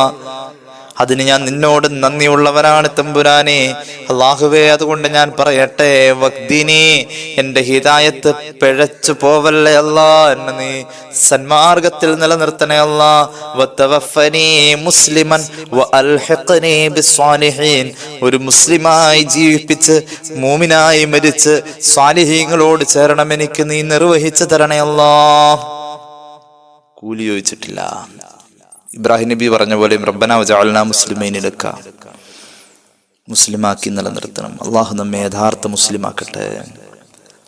അതിന് ഞാൻ നിന്നോട് നന്ദിയുള്ളവനാണ് തമ്പുരാനെ. അള്ളാഹുവേ അതുകൊണ്ട് ഞാൻ പറയട്ടെ. വക്തിനി എന്റെ ഹിതായത്ത് പിഴച്ചു പോവല്ലേ അല്ലാ. എന്നെ നീ സന്മാർഗത്തിൽ നിലനിർത്തണേ അല്ലാ. മുസ്ലിമൻ ഒരു മുസ്ലിമായി ജീവിപ്പിച്ച് മൂമിനായി മരിച്ച് സ്വാലിഹീങ്ങളോട് ചേരണം എനിക്ക് നീ നിർവഹിച്ചു തരണേ അല്ലാ. കൂലി ചോദിച്ചിട്ടില്ല. ഇബ്രാഹിം നബി പറഞ്ഞ പോലെ റബ്ബന വജഅൽനാ മുസ്ലിമൈനിലക്ക മുസ്ലിമാക്കി നിലനിർത്തണം. അള്ളാഹു നമ്മെ യഥാർത്ഥ മുസ്ലിമാക്കട്ടെ.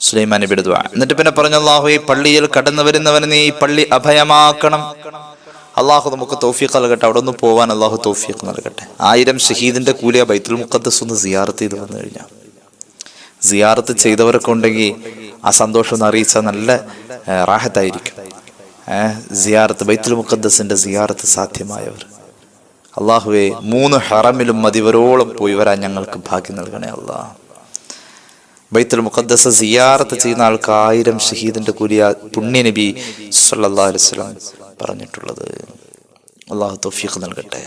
സുലൈമാൻ നബിയുടെ ദുആ എന്നിട്ട് പിന്നെ പറഞ്ഞു അള്ളാഹു ഈ പള്ളിയിൽ കടന്നു വരുന്നവന് നീ ഈ പള്ളി അഭയമാക്കണം. അള്ളാഹു നമുക്ക് തൗഫീഖ് നൽകട്ടെ. അവിടെ ഒന്ന് പോവാൻ അള്ളാഹു തൗഫീഖ് നൽകട്ടെ. ആയിരം ഷഹീദിന്റെ കൂലിയ ബൈത്തുൽ മുഖദ്ദസ് ഒന്ന് സിയാറത്ത് ചെയ്ത് വന്നു കഴിഞ്ഞാൽ സിയാറത്ത് ചെയ്തവരൊക്കെ ഉണ്ടെങ്കിൽ ആ സന്തോഷം ഒന്ന് അറിയിച്ചാൽ നല്ല റാഹത്തായിരിക്കും. സിയാറത്ത് ബൈത്തുൽ മുഖദ്ദസിന്റെ സിയാറത്ത് സാധ്യമായവർ. അള്ളാഹുവെ മൂന്ന് ഹറമിലും മതിവരോളം പോയി വരാൻ ഞങ്ങൾക്ക് ഭാഗ്യം നൽകണേ അള്ളാഹ് ബൈത്തുൽ മുഖദ്ദസ സിയാറത്ത് ചെയ്യുന്ന ആൾക്ക് ആയിരം ഷഹീദിന്റെ കൂലിയ പുണ്യ നബി സല്ലല്ലാഹു അലൈഹി വസല്ലം പറഞ്ഞിട്ടുള്ളത്. അള്ളാഹു തൗഫീഖ് നൽകട്ടെ.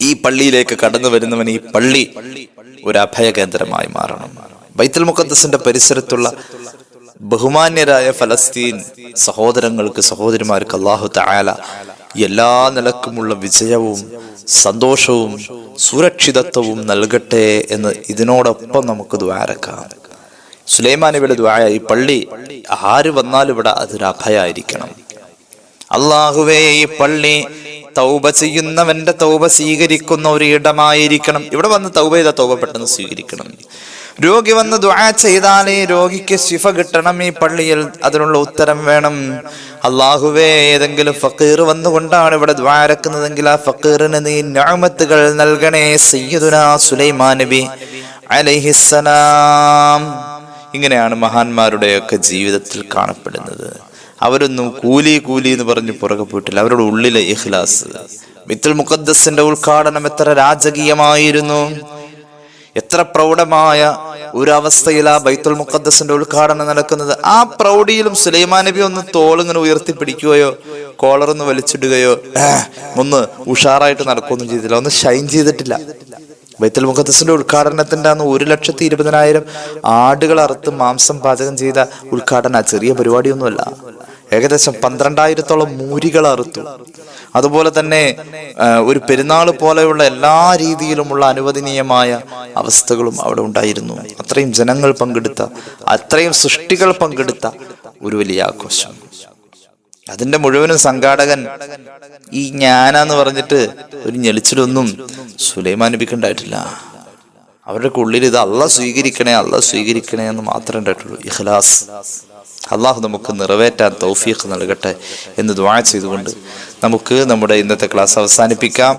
ഈ പള്ളിയിലേക്ക് കടന്നു വരുന്നവൻ ഈ പള്ളി ഒരു അഭയകേന്ദ്രമായി മാറണം. ബൈത്തുൽ മുഖദ്ദസിന്റെ പരിസരത്തുള്ള ബഹുമാന്യരായ ഫലസ്തീൻ സഹോദരങ്ങൾക്ക് സഹോദരിമാർക്ക് അള്ളാഹു തആല എല്ലാ നിലക്കുമുള്ള വിജയവും സന്തോഷവും സുരക്ഷിതത്വവും നൽകട്ടെ എന്ന് ഇതിനോടൊപ്പം നമുക്ക് ദ്വാരക്കാം സുലൈമാൻ ഇവിടെ ദ്വായ ഈ പള്ളി ആര് വന്നാലും ഇവിടെ അതൊരു അഭയായിരിക്കണം അള്ളാഹുവേ ഈ പള്ളി തൗബ ചെയ്യുന്നവന്റെ തൗബ സ്വീകരിക്കുന്ന ഒരു ഇടമായിരിക്കണം ഇവിടെ വന്ന് തൗബ ചെയ്ത തൗബ പെട്ടെന്ന് സ്വീകരിക്കണം. രോഗി വന്ന് ദുആ ചെയ്താലേ രോഗിക്ക് ശിഫ കിട്ടണം ഈ പള്ളിയിൽ. അതിനുള്ള ഉത്തരം വേണം. അള്ളാഹുവേ ഏതെങ്കിലും ഫക്കീർ വന്നുകൊണ്ടാണ് ഇവിടെ ദ്വാരക്കുന്നതെങ്കിൽ ആ ഫക്കീറിന് നീ ഞാമത്തുകൾ നൽകണേ. സയ്യിദുനാ സുലൈമാൻ നബി അലൈഹിസ്സലാം ഇങ്ങനെയാണ് മഹാന്മാരുടെയൊക്കെ ജീവിതത്തിൽ കാണപ്പെടുന്നത്. അവരൊന്നും കൂലി കൂലി എന്ന് പറഞ്ഞ് പുറകെ പോയിട്ടില്ല. അവരുടെ ഉള്ളിലെ ഇഖ്ലാസ്. മിത്തുൽ മുഖദ്ദസിന്റെ ഉദ്ഘാടനം എത്ര രാജകീയമായിരുന്നു. എത്ര പ്രൗഢമായ ഒരു അവസ്ഥയിൽ ആ ബൈത്തുൽ മുഖദ്ദസിന്റെ ഉദ്ഘാടനം നടക്കുന്നത്. ആ പ്രൗഢിയിലും സുലൈമാൻ നബി ഒന്ന് തോളിങ്ങനെ ഉയർത്തിപ്പിടിക്കുകയോ കോളറൊന്ന് വലിച്ചിടുകയോ "ആഹ്, ഒന്ന് ഉഷാറായിട്ട് നടക്കുകയൊന്നും ചെയ്തില്ല. ഒന്ന് ഷൈൻ ചെയ്തിട്ടില്ല. ബൈത്തുൽ മുഖദ്ദസിന്റെ ഉദ്ഘാടനത്തിന്റെ അന്ന് ഒരു ലക്ഷത്തി ഇരുപതിനായിരം ആടുകൾ അറുത്ത് മാംസം പാചകം ചെയ്ത ഉദ്ഘാടന ചെറിയ പരിപാടിയൊന്നുമല്ല. ഏകദേശം പന്ത്രണ്ടായിരത്തോളം മൂരികൾ അറുത്തു. അതുപോലെ തന്നെ ഒരു പെരുന്നാൾ പോലെയുള്ള എല്ലാ രീതിയിലുമുള്ള അനുവദനീയമായ അവസ്ഥകളും അവിടെ ഉണ്ടായിരുന്നു. അത്രയും ജനങ്ങൾ പങ്കെടുത്ത അത്രയും സൃഷ്ടികൾ പങ്കെടുത്ത ഒരു വലിയ ആഘോഷം. അതിന്റെ മുഴുവനും സംഘാടകൻ ഈ ഞാനാന്ന് പറഞ്ഞിട്ട് ഒരു ഞെളിച്ചിലൊന്നും സുലൈമാൻ നബിക്കുണ്ടായിട്ടില്ല അവരുടെ ഉള്ളിൽ ഇത് അല്ല സ്വീകരിക്കണേ അല്ല സ്വീകരിക്കണേ എന്ന് മാത്രമേ ഉണ്ടായിട്ടുള്ളൂ. ഇഖ്ലാസ്. അള്ളാഹു നമുക്ക് നിറവേറ്റാൻ തൗഫീഖ് നൽകട്ടെ എന്ന് ദ്വാ ചെയ്തുകൊണ്ട് നമുക്ക് നമ്മുടെ ഇന്നത്തെ ക്ലാസ് അവസാനിപ്പിക്കാം.